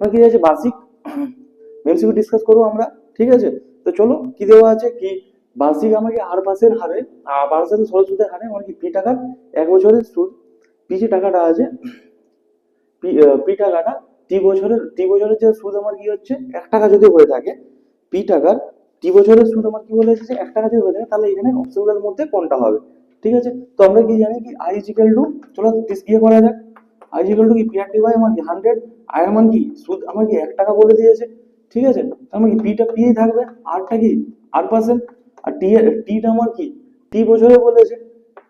মানে কি আছে বার্ষিক এমসিকিউ ডিসকাস করব আমরা, ঠিক আছে? তো চলো, কি দেওয়া আছে? কি? বার্ষিক আমাকে আর পার্সেন্ট হারে আর পার্সেন্ট সরল সুদের হারে মানে কি পি টাকার এক বছরের সুদ। পি যে টাকাটা আছে, পি টাকাটা টি বছরের টি বছরের যে সুদ আমার কি হচ্ছে? এক টাকা যদি হয়ে থাকে পি টাকার টি বছরের সুদ আমার কি বলে এসেছে? এক টাকা যদি হয়ে থাকে, তাহলে এখানে অপশনগুলোর মধ্যে কোনটা হবে? ঠিক আছে? তো আমরা কি জানি কি আই ইজিক্যাল টু চলো দিয়ে করা যাক। আই ইজিক্যাল টু কি পি আর টি বাই আমার কি হান্ড্রেড আই এর মান কি? সুদ আমার কি এক টাকা বলে দিয়েছে। ঠিক আছে? মানে কি? পিটা পি থাকবে। আরটা কি? আর পার্সেন্ট আর টি টিটা আমার কি? টি বছরে বলেছে।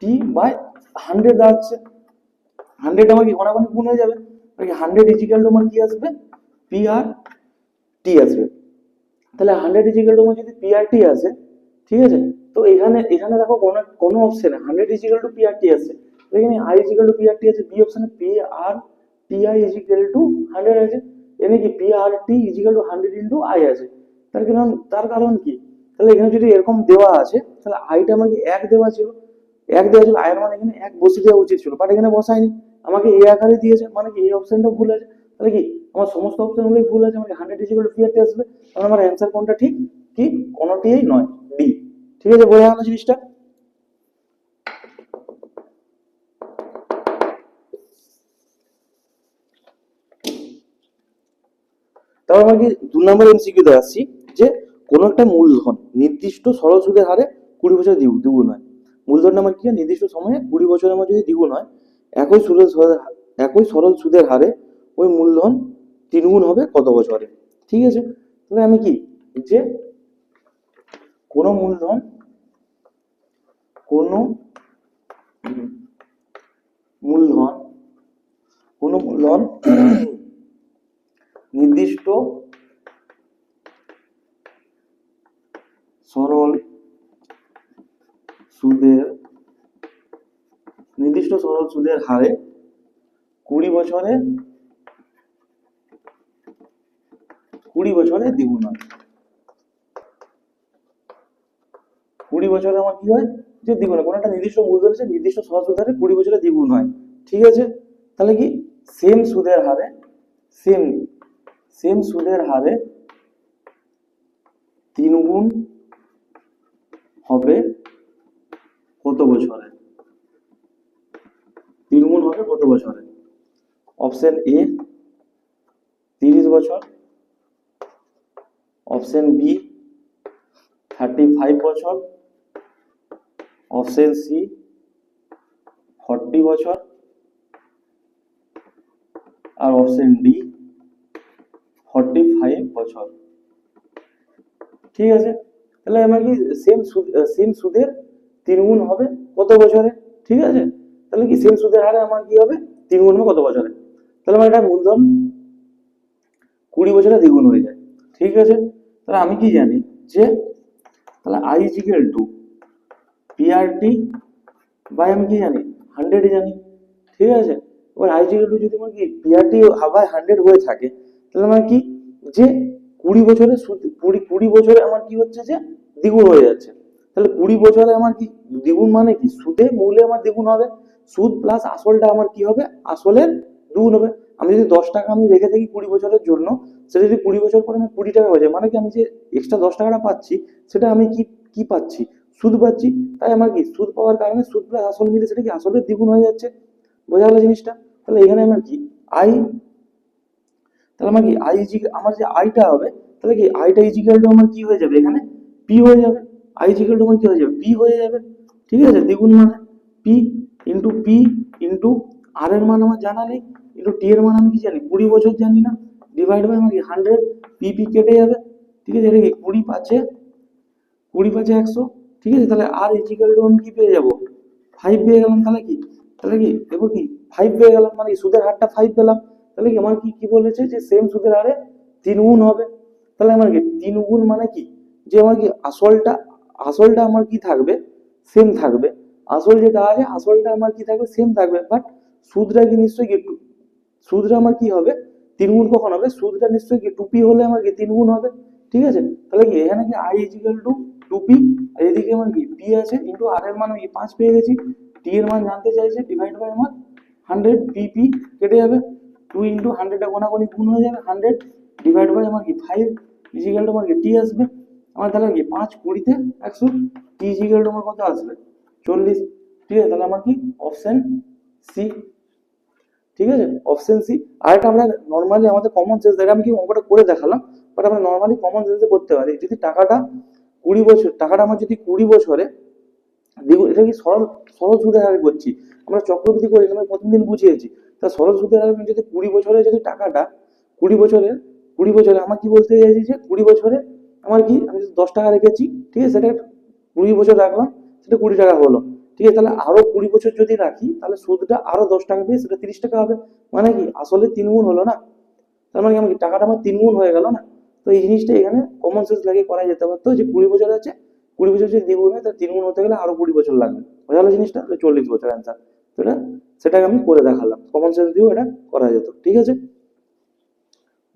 টি বাই হান্ড্রেড দাঁড়াচ্ছে হান্ড্রেড আমার কি ঘনাঘনি গুণ হয়ে যাবে। হান্ড্রেড ইজিক্যাল টু আমার কি আসবে? পি আর টি আসবে। তাহলে হান্ড্রেড ইজিক্যাল টু আমার যদি পি আর টি আসে, ঠিক আছে? তো এখানে এখানে দেখো কোনো কোনো অপশনে hundred equal to P R T তো এখানে I equal to P R T আছে বি অপশনে P R T I equal to hundred আছে। এখানে কি P R T equal to hundred into I আছে। তার কারণ তার কারণ কি? তাহলে এখানে যদি এরকম দেওয়া আছে, তাহলে আইটা আমাকে এক দেওয়া ছিল। এক দেওয়া ছিল আয়ের মানে এখানে এক বসে দেওয়া উচিত ছিল। বাট এখানে বসায়নি। আমাকে এ আকারে দিয়েছে মানে কি এই অপশনটা ভুল আছে। তাহলে কি আমার সমস্ত অপশনগুলোই ভুল আছে আমাকে হান্ড্রেড ইজিক্যাল টু আর আসবে। তাহলে আমার অ্যান্সার কোনটা ঠিক? কি? কোনোটিই নয়। ডি ঠিক আছে? বোঝা গেল জিনিসটা? তারপর আমরা কি দু নম্বর এমসিকিউতে আসছি যে কোন একটা মূলধন, নির্দিষ্ট সরল সুদের হারে কুড়ি বছর দ্বিগুণ দ্বিগুণ হয়। মূলধন আমার কি? নির্দিষ্ট সময়ে কুড়ি বছর আমার যদি দ্বিগুণ হয়, একই সুদের একই সরল সুদের হারে ওই মূলধন তিনগুণ হবে কত বছরে? ঠিক আছে? তাহলে আমি কি? যে কোন মূলধন কোন মূলধন কোন মূলধন নির্দিষ্ট সরল সুদের, নির্দিষ্ট সরল সুদের হারে কুড়ি বছরে কুড়ি বছরে দ্বিগুণ হয়। কুড়ি বছরে আমার কি হয়? যে দ্বিগুণ হয়। কোনো একটা নির্দিষ্ট মূলধন আছে নির্দিষ্ট সরল সুদের হারে কুড়ি বছরে দ্বিগুণ হয়। ঠিক আছে? তাহলে কি? সেম সুদের হারে সেম সেম সুদের হারে তিন গুণ হবে কত বছরে? তিন গুণ হবে কত বছরে? অপশন এ তিরিশ বছর। অপশন বি থার্টি ফাইভ বছর। অপশন সি ফর্টি বছর। আর অপশন ডি ফর্টি ফাইভ বছর। ঠিক আছে? তাহলে আমার কি সেম সুদ সেম সুদের তিন গুণ হবে কত বছরে? ঠিক আছে? তাহলে কি সেম সুদের হারে আমার কি হবে? তিন গুণ হবে কত বছরে? তাহলে আমার এটা মূলধন কুড়ি বছরে দ্বিগুণ হয়ে যায়। ঠিক আছে? তাহলে আমি কি জানি যে, তাহলে I equal to PRT by আমি কি জানি? হান্ড্রেড জানি। ঠিক আছে? এবার আই ইজিক্যাল টু যদি আমার কি পিআরটি বাই হান্ড্রেড হয়ে থাকে তাহলে আমার কি? যে কুড়ি বছরে কুড়ি কুড়ি বছরে আমার কি হচ্ছে যে দ্বিগুণ হয়ে যাচ্ছে। তাহলে কুড়ি বছরে আমার কি দ্বিগুণ মানে কি? সুদে মূল্যে আমার দ্বিগুণ হবে। সুদ প্লাস আসলটা আমার কি হবে? আসলের দ্বিগুণ হবে। আমি যদি দশ টাকা আমি রেখে থাকি কুড়ি বছরের জন্য, সেটা যদি কুড়ি বছর পরে আমি কুড়ি টাকা হয়ে যায় মানে কি আমি যে এক্সট্রা দশ টাকাটা পাচ্ছি, সেটা আমি কি কি পাচ্ছি? সুদ পাচ্ছি। তাই আমার কি সুদ পাওয়ার কারণে সুদ প্লাস আসল মিলে সেটা কি আসলের দ্বিগুণ হয়ে যাচ্ছে? বোঝা গেল জিনিসটা? তাহলে এখানে আমার কি? আই তাহলে আমার কি আই আমার যে আইটা হবে, তাহলে কি আইটা ইজিক্যাল টু আমার কি হয়ে যাবে এখানে? পি হয়ে যাবে। আই ইজিক্যাল টু আমার কি হয়ে যাবে? পি হয়ে যাবে। ঠিক আছে? দ্বিগুণ মানে P into P into R এর মান আমার জানা নেই। ইন্টু টি এর মান আমি কি জানি? কুড়ি বছর জানি না। ডিভাইড বাই আমার কি হান্ড্রেড পি পি কেটে যাবে। ঠিক আছে? এটা কি কুড়ি পাঁচে? কুড়ি পাঁচে একশো। ঠিক আছে? তাহলে আর ইজিক্যাল টু আমি কি পেয়ে যাব? ফাইভ পেয়ে গেলাম। তাহলে কি? তাহলে কি? দেখো কি? ফাইভ পেয়ে গেলাম মানে সুদের হারটা ফাইভ পেলাম। তাহলে আমার কি কি বলেছে যে সেম সুদের হারে তিন গুণ হবে? তাহলে আমার কি তিন গুণ মানে কি? যে আমার কি আসলটা আসলটা আমার কি থাকবে? সেম থাকবে। আসল যেটা আছে, আসলটা আমার কি থাকবে? সেম থাকবে। বাট সুদটা কি নিশ্চয়ই কি সুদটা আমার কি হবে? তিন গুণ কখন হবে? সুদটা নিশ্চয়ই কি টুপি হলে আমার কি তিন গুণ হবে? ঠিক আছে? তাহলে কি এখানে কি আই ইজিক্যাল টু টুপি আর এদিকে আমার কি পি আছে? ইন্টু আর এর মান আমি পাঁচ পেয়ে গেছি। টি এর মান জানতে চাইছে ডিভাইড বাই আমার হান্ড্রেড পি পি কেটে যাবে। টু ইন্টু হান্ড্রেডটা কোনাকুনি গুণ হয়ে যাবে হান্ড্রেড ডিভাইড বাই আমার কি ফাইভ ইজিক্যাল টু আমার কি টি আসবে। আমার তাহলে কি পাঁচ কুড়িতে একশো টি ইজিক্যাল টু আমার কত আসবে? চল্লিশ। ঠিক আছে, তাহলে আমার কি অপশন সি ঠিক আছে অপশন সি আরেকটা আমরা নর্মালি আমাদের কমন সেন্স দেখে আমি কি অঙ্কটা করে দেখালাম বাট আমরা নর্মালি কমন সেন্সে করতে পারি। যদি টাকাটা কুড়ি বছর, টাকাটা আমার যদি কুড়ি বছরে দ্বিগুণ এটা কি সরল সরল সুদের হারে করছি। আমরা চক্রবৃদ্ধি করি আমি প্রথম দিন বুঝিয়েছি। তা সরল সুদের হারে যদি কুড়ি বছরে যদি টাকাটা কুড়ি বছরে কুড়ি বছরে আমার কি বলতে চাইছি যে কুড়ি বছরে আমার কি আমি যদি দশ টাকা রেখেছি, ঠিক আছে সেটা কুড়ি বছর রাখলাম, সেটা কুড়ি টাকা হলো। ঠিক আছে, তাহলে আরও কুড়ি বছর যদি রাখি, তাহলে সুদটা আরও দশ টাকা পেয়ে সেটা তিরিশ টাকা হবে। মানে কি আসলে তিন গুণ হলো না? তার মানে আমার টাকাটা আমার তিন গুণ হয়ে গেল না? তো এই জিনিসটা এখানে কমন সেন্স লাগিয়ে করা যেতে পারতো যে কুড়ি বছর আছে, কুড়ি বছর যদি দ্বিগুণ হয়, তাহলে তিন গুণ হতে গেলে আরও কুড়ি বছর লাগবে। বোঝা গেলো জিনিসটা? চল্লিশ বছর অ্যান্সার তো এটা সেটাকে আমি করে দেখালাম। কমন সেন্স দিয়েও এটা করা যেত, ঠিক আছে?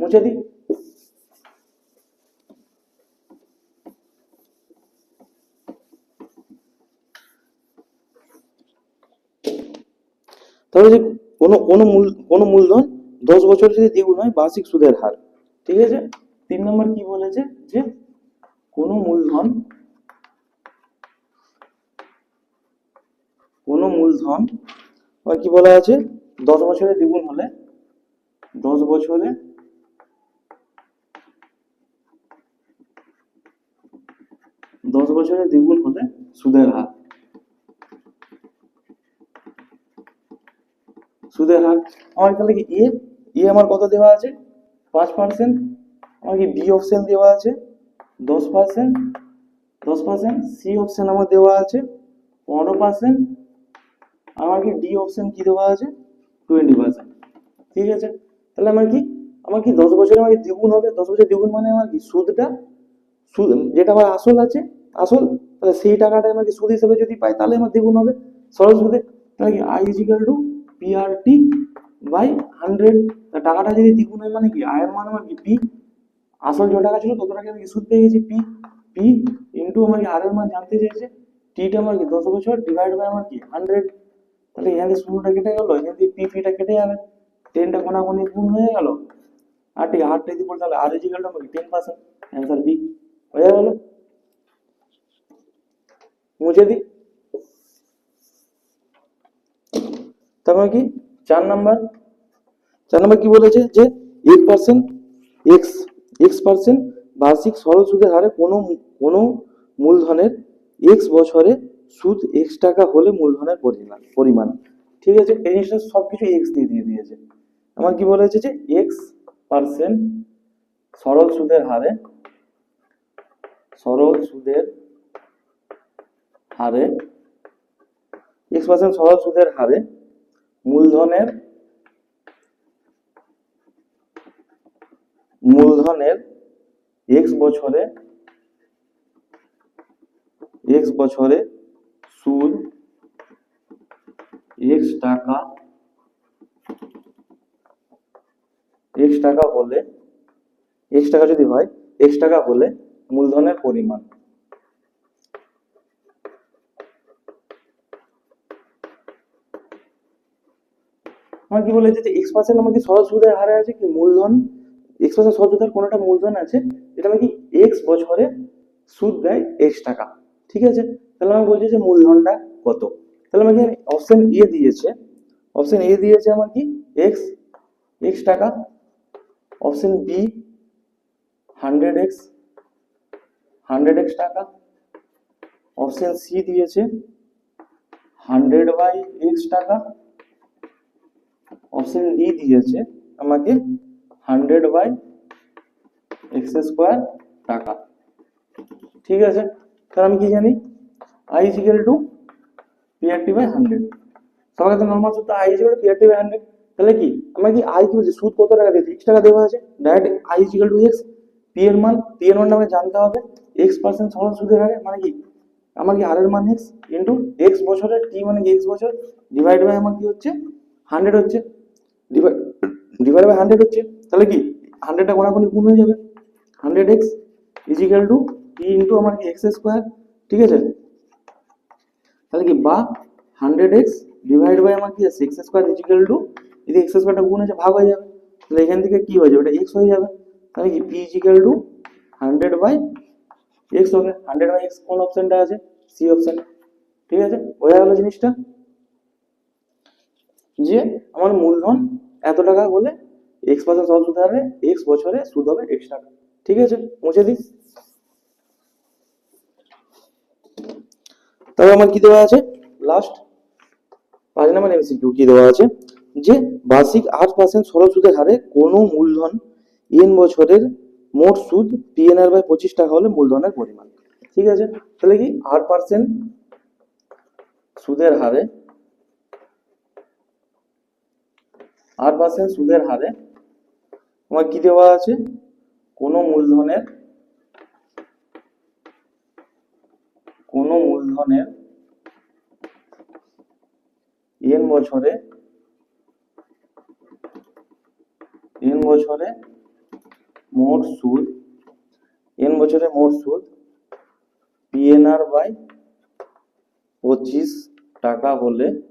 মুছে দিই। তাহলে যে কোনো কোনো মূল, কোনো মূলধন দশ বছর যদি দ্বিগুণ হয় বার্ষিক সুদের হার, ঠিক আছে? তিন নম্বর কি বলেছে? যে কোনো মূলধন কোনো মূলধন আবার কি বলা আছে? দশ বছরে দ্বিগুণ হলে দশ বছরে দশ বছরে দ্বিগুণ হলে সুদের হার। সুদের হার। আমার তাহলে কি এ এ আমার কত দেওয়া আছে? পাঁচ পার্সেন্ট আমার কি বি অপশন দেওয়া আছে? দশ পার্সেন্ট দশ পার্সেন্ট সি অপশন আমার দেওয়া আছে। পনেরো পার্সেন্ট আমার কি ডি অপশন কি দেওয়া আছে? টোয়েন্টি পার্সেন্ট ঠিক আছে? তাহলে আমার কি? আমার কি দশ বছরে আমার কি দ্বিগুণ হবে? দশ বছর দ্বিগুণ মানে আমার কি? সুদটা? সুদ, যেটা আমার আসল আছে, আসল, তাহলে সেই টাকাটা আমার কি সুদ হিসেবে যদি পাই, তাহলে আমার দ্বিগুণ হবে। সরল সুদে, তাহলে কি? I equal to PRT by hundred টাকাটা যদি দ্বিগুণ হয় মানে কি? আয়ের মান আমার কি? পি আসল যে টাকা ছিল, তত টাকা আমি সুদ পেয়ে গেছি? পি পি ইন্টু আমার কি আর এর মান জানতে চেয়েছে টিটা আমার কি? দশ বছর ডিভাইড বাই আমার কি? হান্ড্রেড তাহলে এখানে শূন্যটা কেটে গেল এখান থেকে পি পিটা কেটে যাবে টেনটা কোনাকুনি গুণ হয়ে গেল আটটি আটটা যদি পড়ে তাহলে R equal to ten percent answer B হয়ে গেল। মুছে দিই তারপর কি? চার নাম্বার চার নাম্বার কি বলেছে? যে এক পার্সেন্ট এক্স এক্স পার্সেন্ট বার্ষিক সরল সুদের হারে কোনো কোনো মূলধনের এক্স বছরে সুদ এক্স টাকা হলে মূলধনের পরিমাণ পরিমাণ। ঠিক আছে? এই জিনিসটা সব কিছু এক্স দিয়ে দিয়ে দিয়েছে। আমার কি বলেছে যে এক্স পার্সেন্ট সরল সুদের হারে, সরল সুদের হারে এক্স পার্সেন্ট সরল সুদের হারে মূলধনের মূলধনের এক্স বছরে এক্স বছরে সুদ এক্স টাকা এক্স টাকা হলে এক্স টাকা যদি হয় এক্স টাকা হলে মূলধনের পরিমাণ। আমার কি বলেছে যে এক্স পার্সেন্ট আমাকে সহজ সুদের হারে আছে কি মূলধন? এক্স পার্সেন্ট সহজ সুদের কোনোটা মূলধন আছে? যেটা আমাকে এক্স বছরে সুদ দেয় এক্স টাকা। ঠিক আছে? তাহলে আমি বলছি যে মূলধনটা কত? তাহলে আমাকে অপশন এ দিয়েছে। অপশন এ দিয়েছে আমার কি? এক্স এক্স টাকা। Option B hundred X hundred X টাকা। অপশন সি দিয়েছে হান্ড্রেড বাই এক্স টাকা। অপশন ডি দিয়েছে আমাকে হান্ড্রেড বাই এক্স স্কোয়ার টাকা। ঠিক আছে? তাহলে আমি কি জানি? I equal to PRT by hundred সবার কাছে নর্মাল সূত্র I to PRT by hundred তাহলে কি? আমার কি আই কি বলছে সুদ কত টাকা দিয়েছে এক্স টাকা দেওয়া আছে। Direct I equal to X P এর মান পি এর মানটা আমাকে জানতে হবে। এক্স পার্সেন্ট সরল সুদের হারে মানে কি? আমার কি আর এর মান এক্স ইন্টু এক্স বছরের টি মানে কি এক্স বছর? ডিভাইড বাই আমার কি হচ্ছে? হান্ড্রেড হচ্ছে। ডিভাইড বাই হান্ড্রেড হচ্ছে। তাহলে কি? হান্ড্রেডটা কোনাকুনি গুণ হয়ে যাবে। Hundred X equal to T into আমার কি এক্স স্কোয়ার ঠিক আছে? তাহলে কি বা হান্ড্রেড এক্স ডিভাইড বাই আমার কি আছে? এক্স স্কোয়ার ইজিক্যাল টু, যদি এক্স স্কোয়ারটা গুণ আছে ভাগ হয়ে যাবে। তাহলে এখান থেকে কি হয়ে যাবে? এটা এক্স হয়ে যাবে। তাহলে কি P equal to hundred by X হবে। হান্ড্রেড বাই এক্স কোন অপশনটা আছে? C option. ঠিক আছে? বোঝা গেল জিনিসটা? যে আমার মূলধন এত টাকা হলে এক্স পার্সেন্ট সব সুদ হারে এক্স বছরে সুদ হবে এক্স টাকা। ঠিক আছে? মুছে দিই তবে আমার কি দেওয়া আছে? লাস্ট পাঁচ নম্বর এমসিকিউ কি দেওয়া আছে? যে বার্ষিক আট পার্সেন্ট সরল সুদের হারে কোনো মূলধন এন বছরের মোট সুদ পিএনআর বাই পঁচিশ টাকা হলে মূলধনের পরিমাণ। ঠিক আছে? তাহলে কি আট পার্সেন্ট সুদের হারে আট পার্সেন্ট সুদের হারে আমার কি দেওয়া আছে? কোনো মূলধনের কোনো মূলধনের এন বছরে এন বছরে মোট সুদ এন বছরে মোট সুদ পিএনআর বাই পঁচিশ টাকা হলে,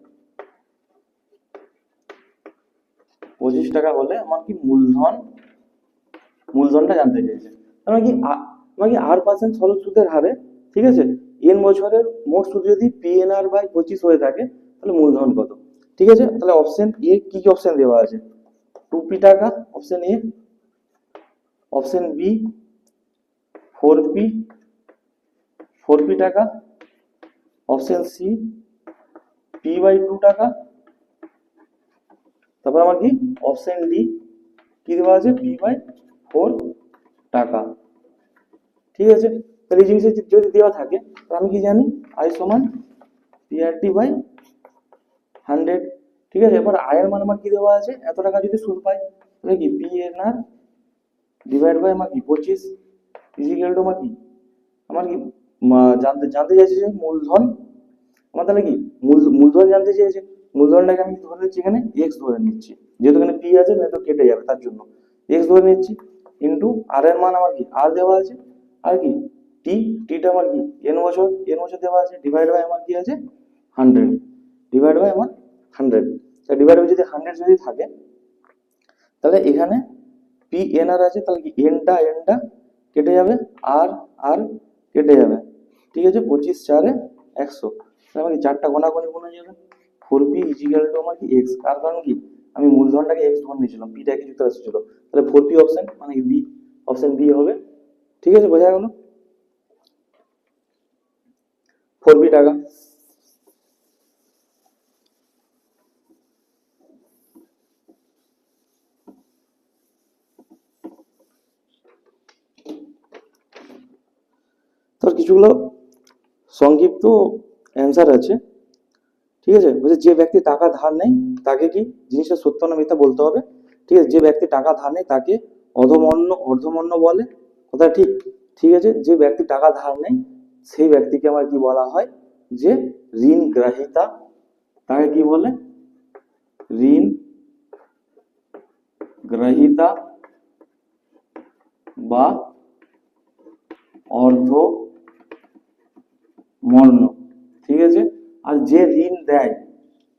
পঁচিশ টাকা হলে আমার কি মূলধন, মূলধনটা জানতে চাইছে। আ- কি আর পার্সেন্ট সরল সুদের হারে, ঠিক আছে? এন বছরের মোট সুদ যদি পিএনআর বাই পঁচিশ হয়ে থাকে, তাহলে মূলধন কত? ঠিক আছে? তাহলে অপশন এ কি কি অপশন দেওয়া আছে? টু পি টাকা option A option B four P four P টাকা option C P by two টাকা। তারপর আমার কি? অপশন ডি কি দেওয়া আছে? পি বাই ফোর টাকা। ঠিক আছে? তাহলে এই জিনিসটা যদি দেওয়া থাকে, তাহলে আমি কি জানি? আই সমান পিআরটি বাই হান্ড্রেড ঠিক আছে? এবার আয়ের মান আমার কি দেওয়া আছে? এত টাকা যদি সুদ পাই, তাহলে কি? P N R divide by আমার কি? পঁচিশ ইজিক্যাল টু আমার কি? আমার কি? জানতে জানতে চাইছে যে মূলধন? আমার তাহলে কি? মূল, মূলধন জানতে চেয়েছে মূলধনটাকে আমি ধরে নিচ্ছি এখানে? এক্স ধরে নিচ্ছি। যেহেতু এখানে পি আছে না তো কেটে যাবে তার জন্য। এক্স ধরে নিচ্ছি ইন্টু আর এর মান আমার কি? আর দেওয়া আছে। আর কি? টি টিটা আমার কি? এন বছর এন বছর দেওয়া আছে ডিভাইড বাই আমার কি আছে? হান্ড্রেড ডিভাইড বাই আমার হান্ড্রেড তা ডিভাইড বাই যদি হান্ড্রেড যদি থাকে, তাহলে এখানে পি এন আর আছে, তাহলে কি এনটা এনটা কেটে যাবে আর আর কেটে যাবে। ঠিক আছে, পঁচিশ চারে একশো। তাহলে আমার কি চারটা গোনাগুনি গুণ হয়ে যাবে ফোর পি ইজিক্যাল টু আমার কি এক্স কার কারণ কি? আমি মূলধনটাকে এক্স ধরে নিয়েছিলাম পিটা কি যুক্তরাষ্ট্র ছিল তাহলে ফোর পি অপশন মানে কি বি অপশন বি হবে। ঠিক আছে, বোঝা গেল? ফোর টাকা? তোর কিছুগুলো সংক্ষিপ্ত অ্যান্সার আছে। ঠিক আছে? বলছে, যে ব্যক্তি টাকা ধার নেয়, তাকে কি জিনিসটা সত্য না মিথ্যা বলতে হবে? ঠিক আছে, যে ব্যক্তি টাকা ধার নেয়, তাকে অধমন্য, অর্ধমন্য বলে। কথা ঠিক? ঠিক আছে? যে ব্যক্তি টাকা ধার নেয় সেই ব্যক্তিকে আমার কি বলা হয়? যে ঋণ গ্রাহিতা। তাকে কি বলে? ঋণ গ্রহিতা বা অর্ধ মর্ণ। ঠিক আছে? আর যে ঋণ দেয়,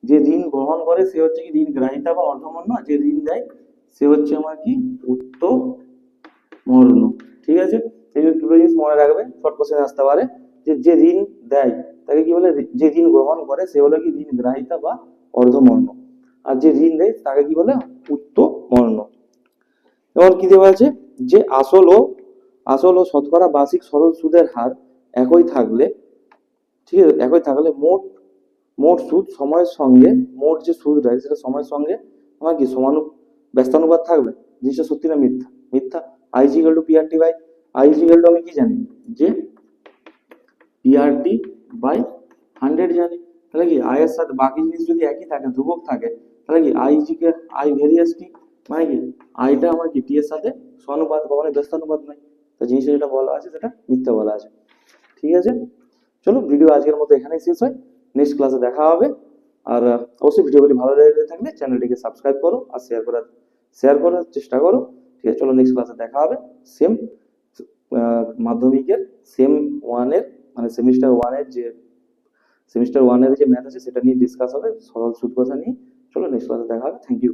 যে ঋণ গ্রহণ করে, সে হচ্ছে কি ঋণ গ্রাহিতা বা অর্ধমর্ণ যে ঋণ দেয়, সে হচ্ছে আমার কি? উত্ত মর্ণ। ঠিক আছে? যে দুটো জিনিস মনে রাখবে শর্ট কোশ্চেন আসতে পারে, যে যে ঋণ দেয়, তাকে কি বলে, যে ঋণ গ্রহণ করে, সে হলো কি ঋণ গ্রাহিতা বা অর্ধমর্ণ। আর যে ঋণ দেয়, তাকে কি বলে উত্ত মর্ণ যেমন কি দেওয়া আছে? যে আসল ও আসল ও শতকরা বার্ষিক সরল সুদের হার একই থাকলে, ঠিক আছে, একই থাকলে মোট মোট সুদ সময়ের সঙ্গে, মোট যে সুদ রয়েছে, সেটা সময়ের সঙ্গে, আমার কি সমানু ব্যস্তানুপাত থাকবে? জিনিসটা সত্যি না মিথ্যা? মিথ্যা? I equal to PRT by I equal to আমি কি জানি? যে পিআরটি বাই হান্ড্রেড জানি। তাহলে কি আয়ের সাথে বাকি জিনিস যদি একই থাকে, ধ্রুবক থাকে, তাহলে কি আই জিকে আই ভেরিয়াস টি মানে কি? আইটা আমার কি টি এর সাথে সমানুপাত কখনো ব্যস্তানুপাত নয়। তো জিনিসটা যেটা বলা আছে, সেটা মিথ্যা বলা আছে। ঠিক আছে? চলো ভিডিও আজকের মতো এখানেই শেষ হয়। নেক্সট ক্লাসে দেখা হবে। আর অবশ্যই ভিডিওগুলি ভালো লেগে থাকলে চ্যানেলটিকে সাবস্ক্রাইব করো আর শেয়ার করার শেয়ার করার চেষ্টা করো। ঠিক আছে, চলো নেক্সট ক্লাসে দেখা হবে। সেম মাধ্যমিকের সেম ওয়ানের মানে সেমিস্টার ওয়ানের যে সেমিস্টার ওয়ানের যে ম্যাথ আছে, সেটা নিয়ে ডিসকাস হবে। সরল সুদ কথা নিয়ে। চলো নেক্সট ক্লাসে দেখা হবে। Thank you